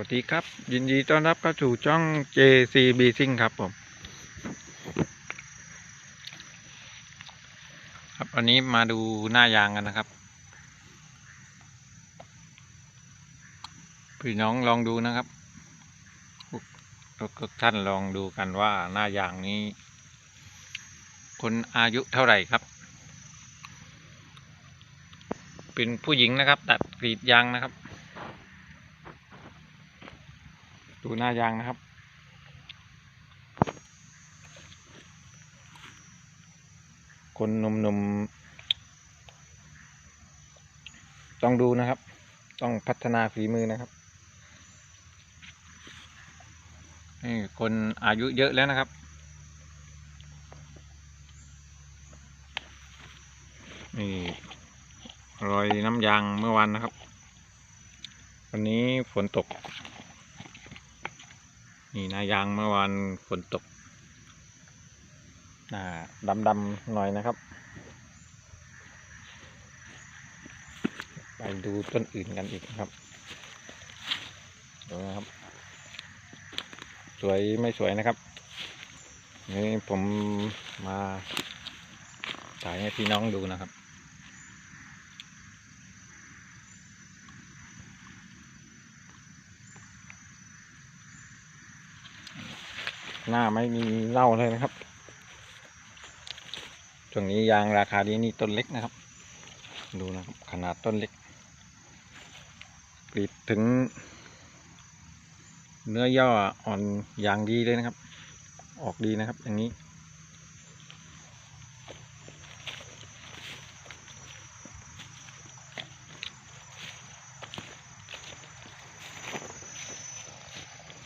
วัสดีครับ ยินดีต้อนรับเข้าสู่ช่อง JCB s i n g ครับผมครับวันนี้มาดูหน้ายางกันนะครับพี่น้องลองดูนะครับทุกท่านลองดูกันว่าหน้ายางนี้ คนอายุเท่าไหร่ครับ เป็นผู้หญิงนะครับ ตัดกรีดยางนะครับ ดูหน้ายางนะครับ คนหนุ่มๆ ต้องดูนะครับ ต้องพัฒนาฝีมือนะครับนี่คนอายุเยอะแล้วนะครับ นี่รอยน้ำยางเมื่อวานนะครับ วันนี้ฝนตก นี่นายางเมื่อวานฝนตกดำดำๆหน่อยนะครับ ไปดูต้นอื่นกันอีกนะครับดูนะครับ สวยไม่สวยนะครับ นี่ผมมาถ่ายให้พี่น้องดูนะครับ หน้าไม่มีเล้าเลยนะครับช่วงนี้ยางราคาดีนี่ต้นเล็กนะครับ ดูนะครับขนาดต้นเล็กกรีดถึง เนื้อย่ออ่อนอยางดีเลยนะครับ ออกดีนะครับ อย่างนี้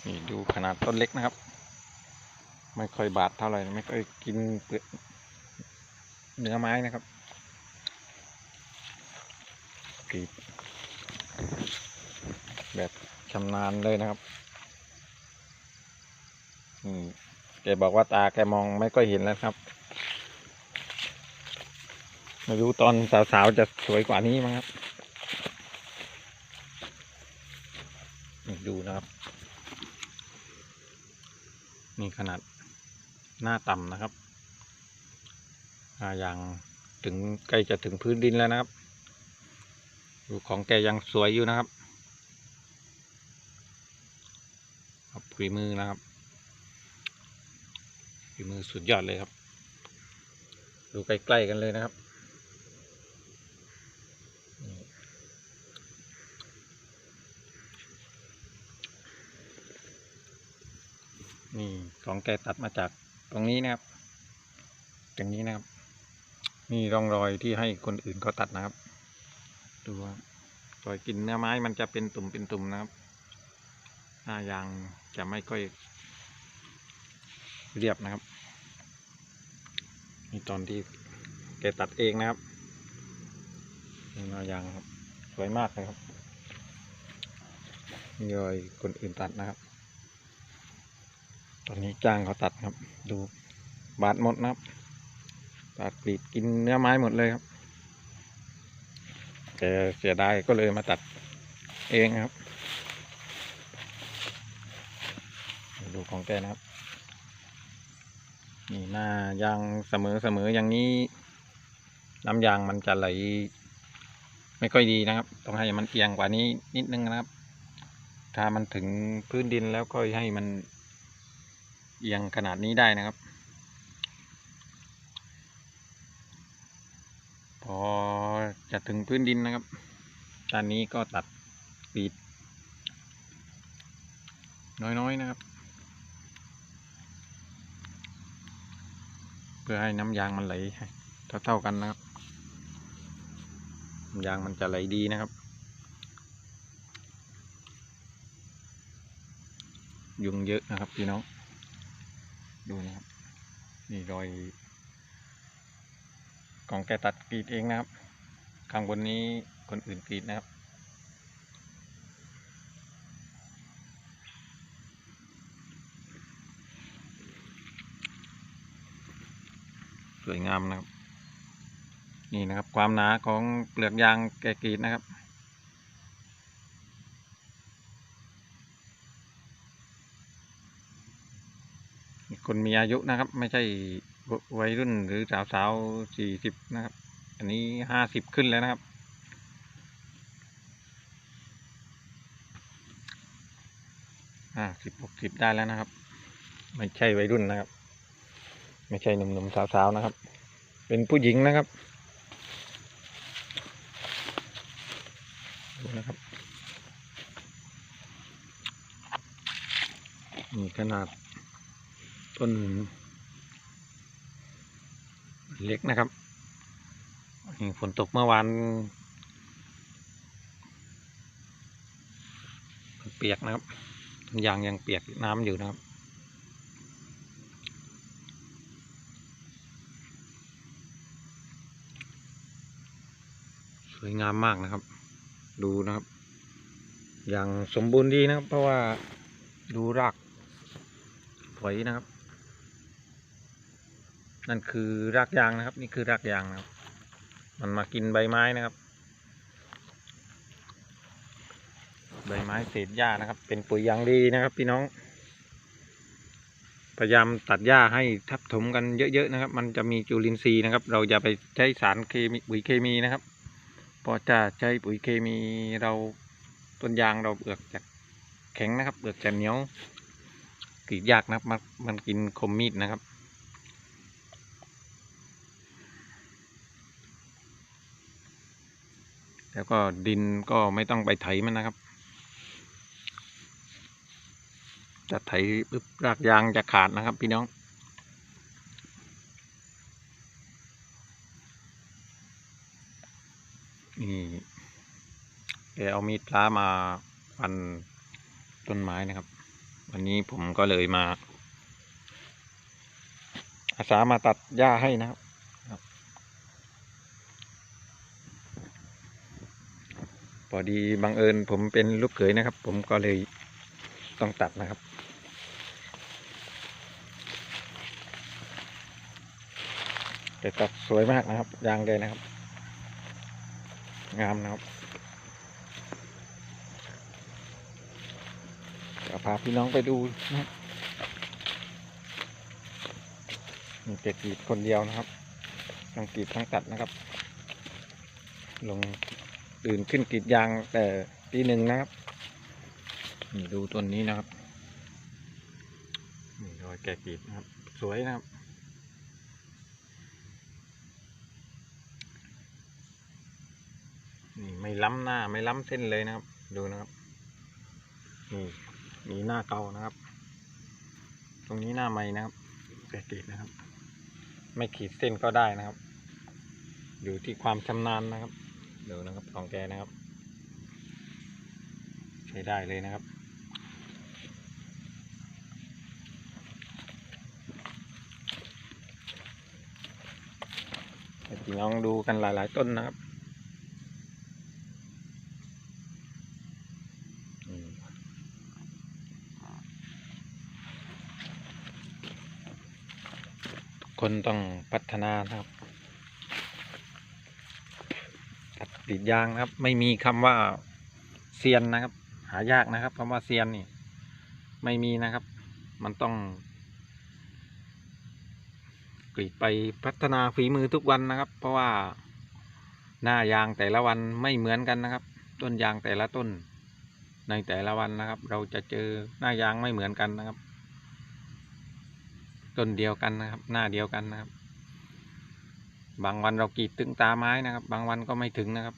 นี่ดูขนาดต้นเล็กนะครับ ไม่ค่อยบาดเท่าไหร่ไม่ค่อยกินเปลือกเนื้อไม้นะครับกรีดแบบชำนาญเลยนะครับอืมแกบอกว่าตาแกมองไม่ค่อยเห็นแล้วครับ ไม่รู้ตอนสาวๆจะสวยกว่านี้มั้งครับ ดูนะครับ นี่ขนาด หน้าต่ำนะครับอย่างถึงใกล้จะถึงพื้นดินแล้วนะครับดูของแกยังสวยอยู่นะครับครับฝีมือนะครับฝีมือสุดยอดเลยครับ ดูใกล้ๆกันเลยนะครับนี่ของแกตัดมาจาก ตรงนี้นะครับตรงนี้นะครับ นี่ร่องรอยที่ให้คนอื่นเขาตัดนะครับ ดูว่ารอยกินเนื้อไม้มันจะเป็นตุ่มเป็นตุ่มนะครับหน้ายางจะไม่ค่อยเรียบนะครับ นี่ตอนที่แกตัดเองนะครับนี่หน้ายางครับสวยมากเลยครับนี่รอยคนอื่นตัดนะครับ อนนี้จ้างเขาตัดครับ ดูบาดหมดนะครับตัดกรีดกินเนื้อไม้หมดเลยครับแกเสียดายก็เลยมาตัดเองครับ ดูของแกนะครับ นี่หน้ายางเสมอเสมออย่างนี้ น้ำยางมันจะไหล ไม่ค่อยดีนะครับ ต้องให้มันเอียงกว่านี้นิดนึงนะครับ ถ้ามันถึงพื้นดินแล้วก็ให้มัน เอียงขนาดนี้ได้นะครับ พอจะถึงพื้นดินนะครับด้านนี้ก็ตัดปีด น้อยๆนะครับ เพื่อให้น้ำยางมันไหลเท่าๆกันนะครับยางมันจะไหลดีนะครับ ยุงเยอะนะครับพี่น้อง ดูนะครับ นี่รอยของแกตัดกรีดเองนะครับ ข้างบนนี้คนอื่นกรีดนะครับ สวยงามนะครับ นี่นะครับความหนาของเปลือกยางแกกรีดนะครับ คนมีอายุนะครับ ไม่ใช่วัยรุ่นหรือสาวสาวสี่สิบนะครับ อันนี้ห้าสิบขึ้นแล้วนะครับห้าสิบหกสิบได้แล้วนะครับ ไม่ใช่วัยรุ่นนะครับ ไม่ใช่หนุ่มๆสาวๆนะครับ เป็นผู้หญิงนะครับดูนะครับนี่ขนาด ต้นเล็กนะครับฝนตกเมื่อวานเปียกนะครับต้นยางยังเปียกน้ำอยู่นะครับสวยงามมากนะครับ ดูนะครับ อย่างสมบูรณ์ดีนะครับ เพราะว่าดูรากถอยนะครับ นั่นคือรากยางนะครับ นี่คือรากยางนะครับ มันมากินใบไม้นะครับ ใบไม้เศษหญ้านะครับ เป็นปุ๋ยยางดีนะครับ พี่น้องพยายามตัดหญ้าให้ทับถมกันเยอะๆนะครับ มันจะมีจุลินทรีย์นะครับ เราอย่าไปใช้สารเคมีปุ๋ยเคมีนะครับพอจะใช้ปุ๋ยเคมีเราต้นยางเราเปลือกจะแข็งนะครับเปลือกจะเหนียวกรีดยากนะครับมันมันกินคมมีดนะครับ แล้วก็ดินก็ไม่ต้องไปไถมันนะครับ จะไถปึ๊บรากยางจะขาดนะครับ พี่น้อง นี่แกเอามีดพระมาฟันต้นไม้นะครับ วันนี้ผมก็เลยมา อาสามาตัดหญ้าให้นะครับครับ พอดีบังเอิญผมเป็นลูกเขยนะครับ ผมก็เลยต้องตัดนะครับ แต่ตัดสวยมากนะครับ ยางแกนะครับ งามนะครับเดี๋ยวพาพี่น้องไปดูนะครับมีเกกรีดคนเดียวนะครับทั้งกรีดทั้งตัดนะครับ ลง ตื่นขึ้นกรีดยางแต่ตีหนึ่งนะครับนี่ดูต้นนี้นะครับนี่รอยแกะกรีดนะครับ สวยนะครับ นี่ไม่ล้ำหน้าไม่ล้ำเส้นเลยนะครับ ดูนะครับนี่มีหน้าเก่านะครับ ตรงนี้หน้าใหม่นะครับแกะกรีดนะครับ ไม่ขีดเส้นก็ได้นะครับ อยู่ที่ความชำนาญนะครับ ดูนะครับของแกนะครับ ใช้ได้เลยนะครับพี่น้องดูกันหลาย ๆ ต้นนะครับคนต้องพัฒนานะครับ ตัด กรีดยางนะครับ ไม่มีคำว่าเซียนนะครับ หายากนะครับคำว่าเซียนนี่ ไม่มีนะครับ มันต้อง กรีดไปพัฒนาฝีมือทุกวันนะครับ เพราะว่าหน้ายางแต่ละวันไม่เหมือนกันนะครับ ต้นยางแต่ละต้น ในแต่ละวันนะครับ เราจะเจอหน้ายางไม่เหมือนกันนะครับ ต้นเดียวกันนะครับ หน้าเดียวกันนะครับ บางวันเรากรีดถึงตาไม้นะครับ บางวันก็ไม่ถึงนะครับ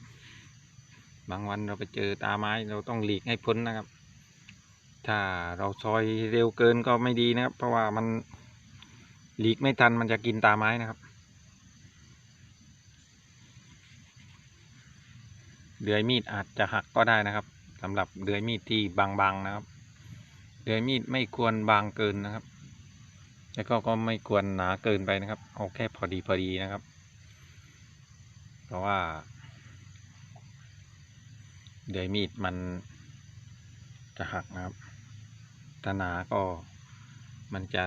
บางวันเราไปเจอตาไม้เราต้องหลีกให้พ้นนะครับ ถ้าเราซอยเร็วเกินก็ไม่ดีนะครับ เพราะว่ามันหลีกไม่ทันมันจะกินตาไม้นะครับเดือยมีดอาจจะหักก็ได้นะครับสำหรับเดือยมีดที่บางๆนะครับ เดือยมีดไม่ควรบางเกินนะครับ แล้วก็ก็ไม่ควรหนาเกินไปนะครับ เอาแค่พอดีพอดีนะครับ ราะว่าเดือยมีดมันจะหักนะครับถ้าหนาก็มันจะ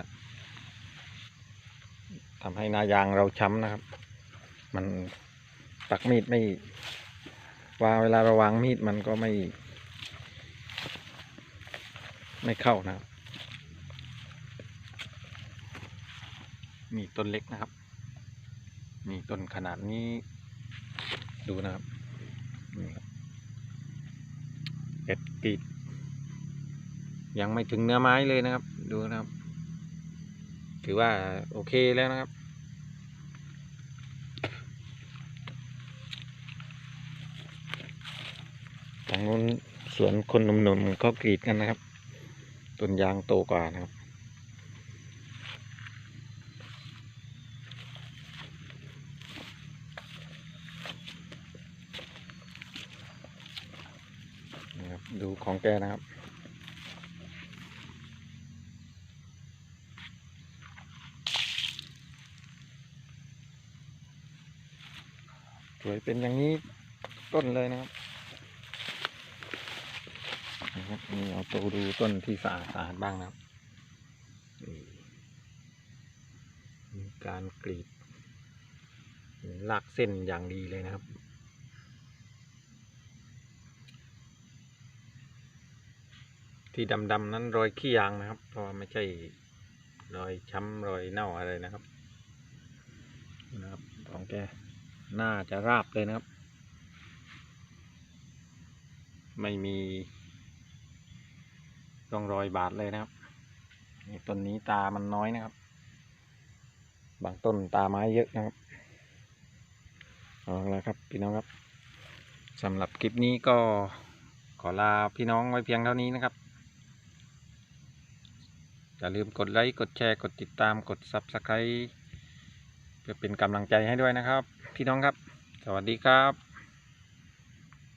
ทำให้นายางเราช้ำนะครับ มันปักมีดไม่วางเวลาเราวางมีดมันก็ไม่ ไม่เข้านะครับ มีต้นเล็กนะครับ มีต้นขนาดนี้ ดูนะครับเอ็ดกรีดยังไม่ถึงเนื้อไม้เลยนะครับ ดูนะครับ ถือว่าโอเคแล้วนะครับ ทางนู้นสวนคนหนุ่มๆเขากรีดกันนะครับ ต้นยางโตกว่านะครับ นะครับ ดู ของแกนะครับ สวยเป็นอย่างนี้ต้นเลยนะครับนี่เอาตัวดูต้นที่สะอาดสะอาดบ้างนะครับมีการกรีดลากเส้นอย่างดีเลยนะครับ ที่ดำๆนั้นรอยขี้ยางนะครับ เพราะไม่ใช่รอยช้ำรอยเน่าอะไรนะครับนะครับของแกน่าจะราบเลยนะครับ ไม่มีร่องรอยบาดเลยนะครับต้นนี้ตามันน้อยนะครับ บางต้นตาไม้เยอะนะครับเอาละครับพี่น้องครับสำหรับคลิปนี้ก็ขอลาพี่น้องไว้เพียงเท่านี้นะครับ อย่าลืมกดไลค์ กดแชร์ กดติดตาม กด Subscribe เพื่อเป็นกำลังใจให้ด้วยนะครับ พี่น้องครับ สวัสดีครับ